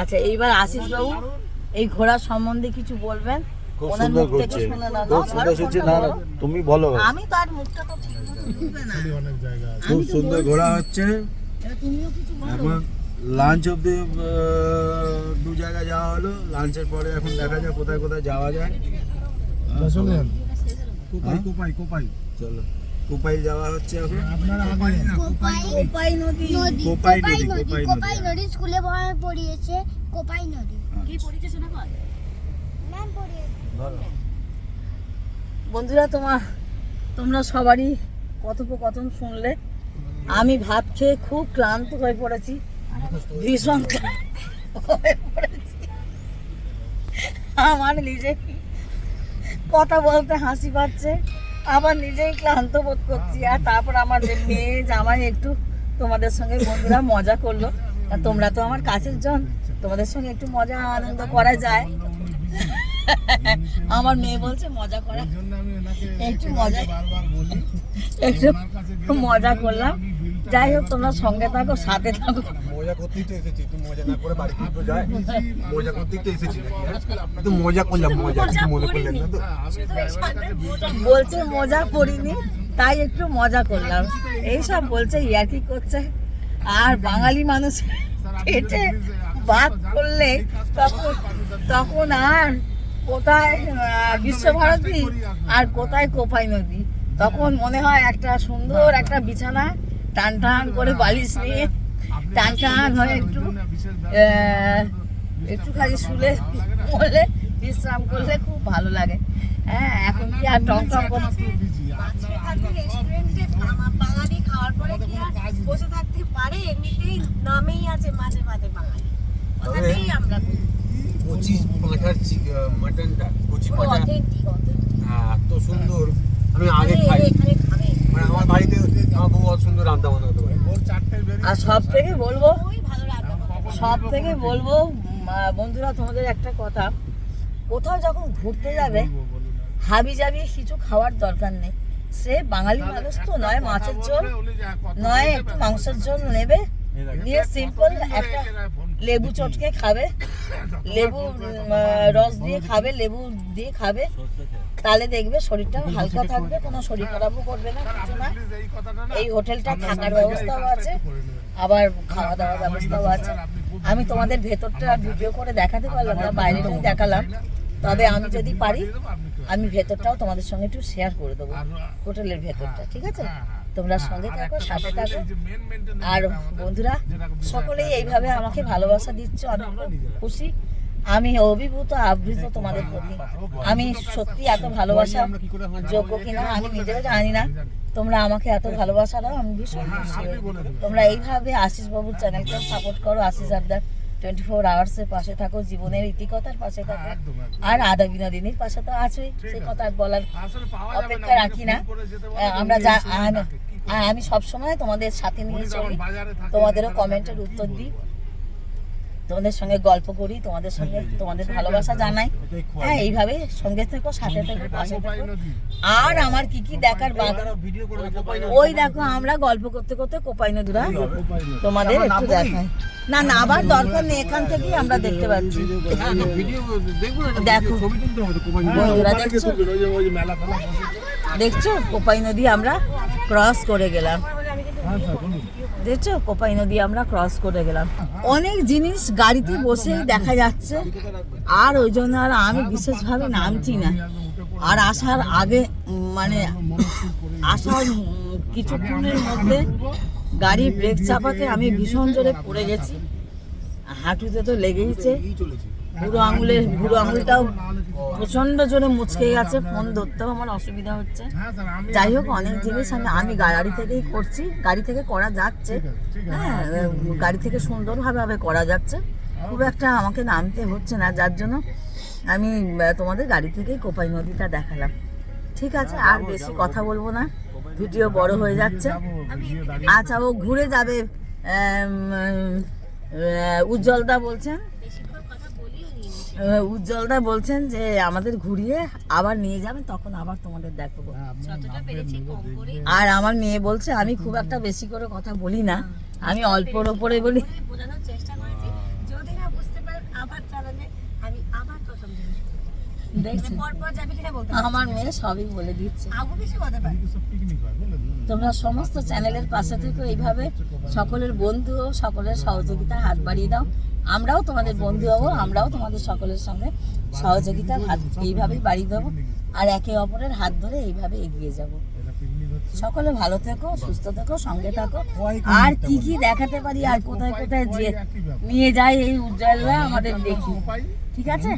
আচ্ছা এইবার আশিস বাবু এই ঘোড়া সম্বন্ধে কিছু বলবেন? খুব সুন্দর না, খুব সুন্দর ঘুরছে না না তুমি বলো। আমি তো আর মুখটা তো ঠিক মতো খুলবে না। অনেক জায়গা আছে। খুব সুন্দর। ঘোরা হচ্ছে। এবার তুমিও কিছু বলো। এখন লাঞ্চ অব্দি দু জায়গায় যাওয়া হলো। লাঞ্চের পরে এখন দেখা যায় কোথায় কোথায় যাওয়া যায়। তা কোপাই হ্যাঁ? কোপাই কোপাই। চলো। কোপাইল যাওয়া হচ্ছে এখন? কোপাই কোপাই নদী। কোপাই নদী, কোপাই নদী। কোপাই নদী স্কুলে পড়িয়েছে কোপাই নদী। কি পড়েছে শোনা বল ম্যাম পড়িয়েছে। বন্ধুরা তোমার তোমরা সবারই কথোপকথন শুনলে। আমি ভাত খেয়ে খুব ক্লান্ত হয়ে পড়েছি। ভীষণ হয়ে পড়েছি। আমার নিজে কথা বলতে হাসি পাচ্ছে? আবার নিজেই ক্লান্ত বোধ করছি, আর তারপর আমার যে মেয়ে জামাই একটু তোমাদের সঙ্গে বন্ধুরা মজা করল। আর তোমরা তো আমার কাছের জন, তোমাদের সঙ্গে একটু মজা আনন্দ করা যায়। আমার মেয়ে বলছে, মজা করা। একটু মজা একটু মজা করলাম। যাই হোক তোমরা সঙ্গে থাকো সাথে থাকো। মজা করতেই তো এসেছি তুই মজা না করে বাড়ি ফিরতে যায় মজা করতেই তো এসেছি হ্যাঁ? তো মজা করলাম মজা কিছু মনে করলেন না তো? বলছে মজা করিনি তাই একটু মজা করলাম। এইসব বলছে ইয়ার্কি করছে? আর বাঙালি মানুষ পেটে বাদ করলে তখন তখন আর কোথায় বিশ্বভারতী আর কোথায় কোপাই নদী? তখন মনে হয় একটা সুন্দর একটা বিছানা টান টান করে বালিশ নিয়ে টান টান হয়ে একটু আহ, একটুখানি শুলে বলে বিশ্রাম করলে খুব ভালো লাগে। হ্যাঁ এখন কি আর টং টং করতে রেস্টুরেন্টে বাঙালি খাওয়ার পরে কি আর বসে থাকতে পারে এমনিতেই নামেই আছে মাঝে মাঝে বাঙালি। কথাতেই আমরা কচি পাঁঠার মাটনটা কচি পাঁঠা অথেন্টিক অথেন্টিক হ্যাঁ এত সুন্দর। আমি আগে খাই। মানে আমার বাড়িতে আমার বউ অত সুন্দর রান্না বান্না করতে পারে। আর সব থেকে বলব সব থেকে বলব বন্ধুরা তোমাদের একটা কথা। কোথাও যখন ঘুরতে যাবে হাবি জাবি কিছু খাওয়ার দরকার নেই। সে বাঙালি মানুষ তো নয় মাছের ঝোল। নয় একটু মাংসের ঝোল নেবে। নিয়ে সিম্পল একটা লেবু চটকে খাবে। লেবু রস দিয়ে খাবে লেবু দিয়ে খাবে। তাহলে দেখবে শরীরটা হালকা থাকবে কোনো শরীর খারাপও করবে না কিছু না। এই হোটেলটা থাকার ব্যবস্থাও আছে আবার খাওয়া দাওয়ার ব্যবস্থাও আছে। আমি তোমাদের ভেতরটা ভিডিও করে দেখাতে পারলাম না বাইরেটাই দেখালাম তবে আমি যদি পারি আমি ভেতরটাও তোমাদের সঙ্গে একটু শেয়ার করে দেবো হোটেলের ভেতরটা ঠিক আছে? তোমরা সঙ্গে থাকো সাথে থাকো। আর বন্ধুরা সকলেই এইভাবে আমাকে ভালোবাসা দিচ্ছ আমি খুশি। আমি অভিভূত, আবৃত তোমাদের প্রতি। আমি সত্যি এত ভালোবাসা, যোগ্য কিনা আমি নিজেও জানি না। তোমরা আমাকে এত ভালোবাসা দাও, আমি ভীষণ খুশি তোমরা এইভাবে আশিস বাবুর চ্যানেলকে সাপোর্ট করো, আশিস আবদার টোয়েন্টি ফোর আওয়ার্সের পাশে থাকো, জীবনের ইতিকতার পাশে থাকো। আর আদা বিনোদিনীর পাশে তো আছোই, সেই কথা আর বলার অপেক্ষা রাখি না। আমরা যা আমি সব সময় তোমাদের সাথে নিয়ে চলি। তোমাদেরও কমেন্টের উত্তর দিই। তোমাদের সঙ্গে গল্প করি তোমাদের সঙ্গে তোমাদের ভালোবাসা জানাই। হ্যাঁ এইভাবে সঙ্গে থেকো সাথে থেকো পাশে থেকো। আর আমার কি কি দেখার ওই দেখো আমরা গল্প করতে করতে কোপাই নদীরা। তোমাদের একটু দেখাই। না না আবার দরকার নেই এখান থেকেই আমরা দেখতে পাচ্ছি। ভিডিও দেখব না দেখো। বন্ধুরা দেখছ? দেখছ? কোপাই নদী আমরা ক্রস করে গেলাম। হ্যাঁ দেখছ? কোপাই নদী আমরা ক্রস করে গেলাম। অনেক জিনিস গাড়িতে বসেই দেখা যাচ্ছে। আর ওই জন্য আর আমি বিশেষভাবে নামছি না। আর আসার আগে মানে আসার কিছুক্ষণের মধ্যে গাড়ি ব্রেক চাপাতে আমি ভীষণ জোরে পড়ে গেছি। হাঁটুতে তো লেগেইছে। বুড়ো আঙুলের বুড়ো আঙুলটাও প্রচণ্ড জোরে মুচকে গেছে ফোন ধরতেও আমার অসুবিধা হচ্ছে। হ্যাঁ স্যার আমি যাই হোক অনেক জিনিস আমি আমি গাড়ি থেকেই করছি গাড়ি থেকে করা যাচ্ছে। হ্যাঁ গাড়ি থেকে সুন্দরভাবে ভাবে করা যাচ্ছে। খুব একটা আমাকে নামতে হচ্ছে না যার জন্য আমি তোমাদের গাড়ি থেকেই কোপাই নদীটা দেখালাম। ঠিক আছে আর বেশি কথা বলব না। ভিডিও বড় হয়ে যাচ্ছে। আচ্ছা ও ঘুরে যাবে। উজ্জ্বলদা বলছেন বেশিক্ষণ কথা বলিও নি আহ, উজ্জ্বলদা বলছেন যে আমাদের ঘুরিয়ে আবার নিয়ে যাবেন তখন আবার তোমাদের দেখাবো। যতটা পেরেছি কম করে আর আমার মেয়ে বলছে আমি খুব একটা বেশি করে কথা বলি না। আমি অল্পর ওপরে বলি বোঝানোর চেষ্টা করেছি যদি না বুঝতে পারে প্রথম জিনিস দেখছি পর পর যাবে কিনা বলতে পারছি আমার মেয়ে সবই বলে দিচ্ছে। তোমরা সমস্ত চ্যানেলের পাশে থেকে এইভাবে সকলের বন্ধু ও সকলের সহযোগিতা হাত বাড়িয়ে দাও। আমরাও তোমাদের বন্ধু হব আমরাও তোমাদের সকলের সঙ্গে সহযোগিতার হাত এইভাবেই বাড়িয়ে দেবো। আর একে অপরের হাত ধরে এইভাবে এগিয়ে যাব। সকলে ভালো থেকো সুস্থ থেকো সঙ্গে থাকো। আর কি কি দেখাতে পারি আর কোথায় কোথায় যে নিয়ে যায় এই উজ্জ্বলরা আমাদের দেখি। ঠিক আছে?